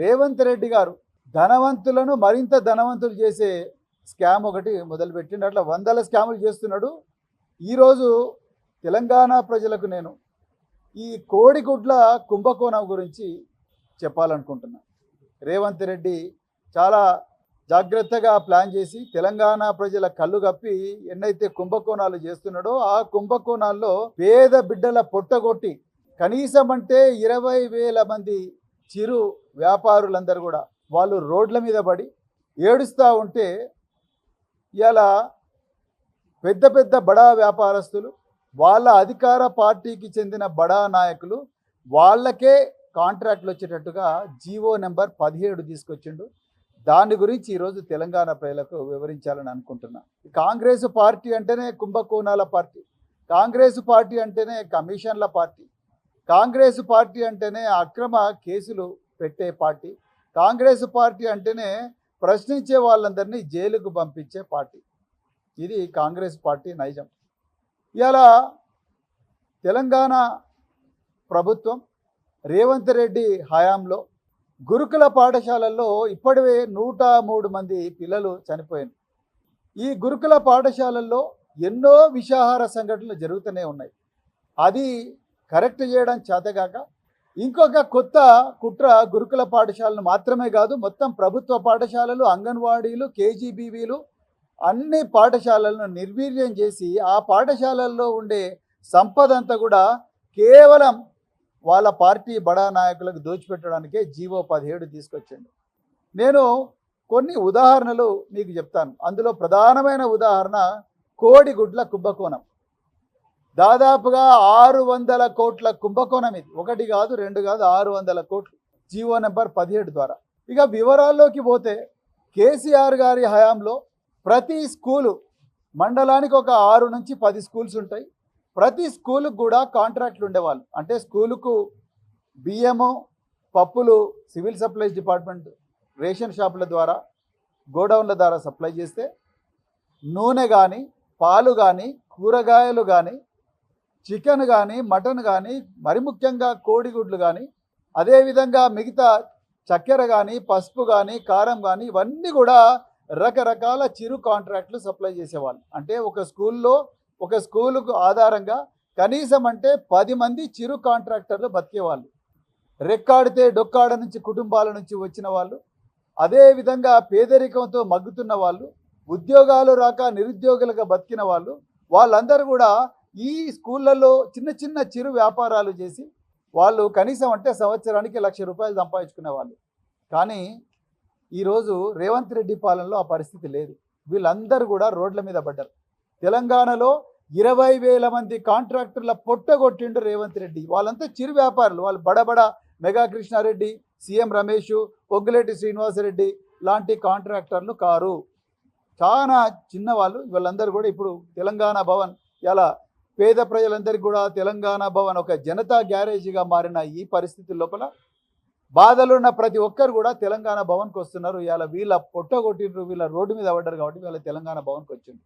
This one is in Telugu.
రేవంత్ రెడ్డి గారు ధనవంతులను మరింత ధనవంతులు చేసే స్కామ్ ఒకటి మొదలుపెట్టిండు. అట్లా వందల స్కాములు చేస్తున్నాడు. ఈరోజు తెలంగాణ ప్రజలకు నేను ఈ కోడిగుడ్ల కుంభకోణం గురించి చెప్పాలనుకుంటున్నా. రేవంత్ రెడ్డి చాలా జాగ్రత్తగా ప్లాన్ చేసి తెలంగాణ ప్రజల కళ్ళు కప్పి ఎన్నైతే కుంభకోణాలు చేస్తున్నాడో ఆ కుంభకోణాల్లో పేద బిడ్డల పొట్టగొట్టి కనీసం అంటే ఇరవై వేల మంది చిరు వ్యాపారులందరూ కూడా వాళ్ళు రోడ్ల మీద పడి ఏడుస్తూ ఉంటే ఇలా పెద్ద పెద్ద బడా వ్యాపారస్తులు వాళ్ళ అధికార పార్టీకి చెందిన బడా నాయకులు వాళ్ళకే కాంట్రాక్ట్లు వచ్చేటట్టుగా జీవో నెంబర్ పదిహేడు తీసుకొచ్చిండు. దాని గురించి ఈరోజు తెలంగాణ ప్రజలకు వివరించాలని అనుకుంటున్నా. కాంగ్రెస్ పార్టీ అంటేనే కుంభకోణాల పార్టీ కాంగ్రెస్ పార్టీ అంటేనే కమిషన్ల పార్టీ కాంగ్రెస్ పార్టీ అంటేనే అక్రమ కేసులు పెట్టే పార్టీ. కాంగ్రెస్ పార్టీ అంటేనే ప్రశ్నించే వాళ్ళందరినీ జైలుకు పంపించే పార్టీ. ఇది కాంగ్రెస్ పార్టీ నైజం. ఇలా తెలంగాణ ప్రభుత్వం రేవంత్ రెడ్డి హయాంలో గురుకుల పాఠశాలల్లో ఇప్పటివే నూట మూడు మంది పిల్లలు చనిపోయారు. ఈ గురుకుల పాఠశాలల్లో ఎన్నో విషాహార సంఘటనలు జరుగుతూనే ఉన్నాయి. అది కరెక్ట్ చేయడం చేతగాక ఇంకొక కొత్త కుట్ర గురుకుల పాఠశాలను మాత్రమే కాదు మొత్తం ప్రభుత్వ పాఠశాలలు అంగన్వాడీలు కేజీబీవీలు అన్ని పాఠశాలలను నిర్వీర్యం చేసి ఆ పాఠశాలల్లో ఉండే సంపద అంతా కూడా కేవలం వాళ్ళ పార్టీ బడా నాయకులకు దోచిపెట్టడానికే జీవో పదిహేడు తీసుకొచ్చింది. నేను కొన్ని ఉదాహరణలు మీకు చెప్తాను. అందులో ప్రధానమైన ఉదాహరణ కోడిగుడ్ల కుంభకోణం. దాదాపుగా ఆరు వందల కోట్ల కుంభకోణం ఇది. ఒకటి కాదు రెండు కాదు ఆరు వందల కోట్లు. జీవో నెంబర్ పదిహేడు ద్వారా. ఇక వివరాల్లోకి పోతే కేసీఆర్ గారి హయాంలో ప్రతి స్కూలు మండలానికి ఒక ఆరు నుంచి పది స్కూల్స్ ఉంటాయి. ప్రతి స్కూలుకు కూడా కాంట్రాక్ట్లు ఉండేవాళ్ళు. అంటే స్కూలుకు బియ్యము పప్పులు సివిల్ సప్లైస్ డిపార్ట్మెంట్ రేషన్ షాపుల ద్వారా గోడౌన్ల ద్వారా సప్లై చేస్తే నూనె కానీ పాలు కానీ కూరగాయలు కానీ చికెన్ కానీ మటన్ కానీ మరి ముఖ్యంగా కోడిగుడ్లు కానీ అదేవిధంగా మిగతా చక్కెర కానీ పసుపు కానీ కారం కానీ ఇవన్నీ కూడా రకరకాల చిరు కాంట్రాక్ట్లు సప్లై చేసేవాళ్ళు. అంటే ఒక స్కూల్లో ఒక స్కూలుకు ఆధారంగా కనీసం అంటే పది మంది చిరు కాంట్రాక్టర్లు బతికేవాళ్ళు. రెక్కాడితే డొక్కాడ నుంచి కుటుంబాల నుంచి వచ్చిన వాళ్ళు అదేవిధంగా పేదరికంతో మగ్గుతున్న వాళ్ళు ఉద్యోగాలు రాక నిరుద్యోగులుగా బతికిన వాళ్ళు వాళ్ళందరూ కూడా ఈ స్కూళ్ళల్లో చిన్న చిన్న చిరు వ్యాపారాలు చేసి వాళ్ళు కనీసం అంటే సంవత్సరానికి లక్ష రూపాయలు సంపాదించుకునే వాళ్ళు. కానీ ఈరోజు రేవంత్ రెడ్డి పాలనలో ఆ పరిస్థితి లేదు. వీళ్ళందరూ కూడా రోడ్ల మీద పడ్డారు. తెలంగాణలో ఇరవై వేల మంది కాంట్రాక్టర్ల పొట్టగొట్టిండు రేవంత్ రెడ్డి. వాళ్ళంతా చిరు వ్యాపారులు. వాళ్ళు బడబడ మెగా కృష్ణారెడ్డి సీఎం రమేష్ పొగ్గులేటి శ్రీనివాసరెడ్డి లాంటి కాంట్రాక్టర్లు కారు. చాలా చిన్నవాళ్ళు. వీళ్ళందరూ కూడా ఇప్పుడు తెలంగాణ భవన్ ఇలా పేద ప్రజలందరికీ కూడా తెలంగాణ భవన్ ఒక జనతా గ్యారేజీగా మారిన ఈ పరిస్థితి లోపల బాధలున్న ప్రతి ఒక్కరు కూడా తెలంగాణ భవన్కి వస్తున్నారు. ఇలా వీళ్ళ పొట్టగొట్టిండ్రు వీళ్ళ రోడ్డు మీద పడ్డారు కాబట్టి వీళ్ళ తెలంగాణ భవన్కి వచ్చింది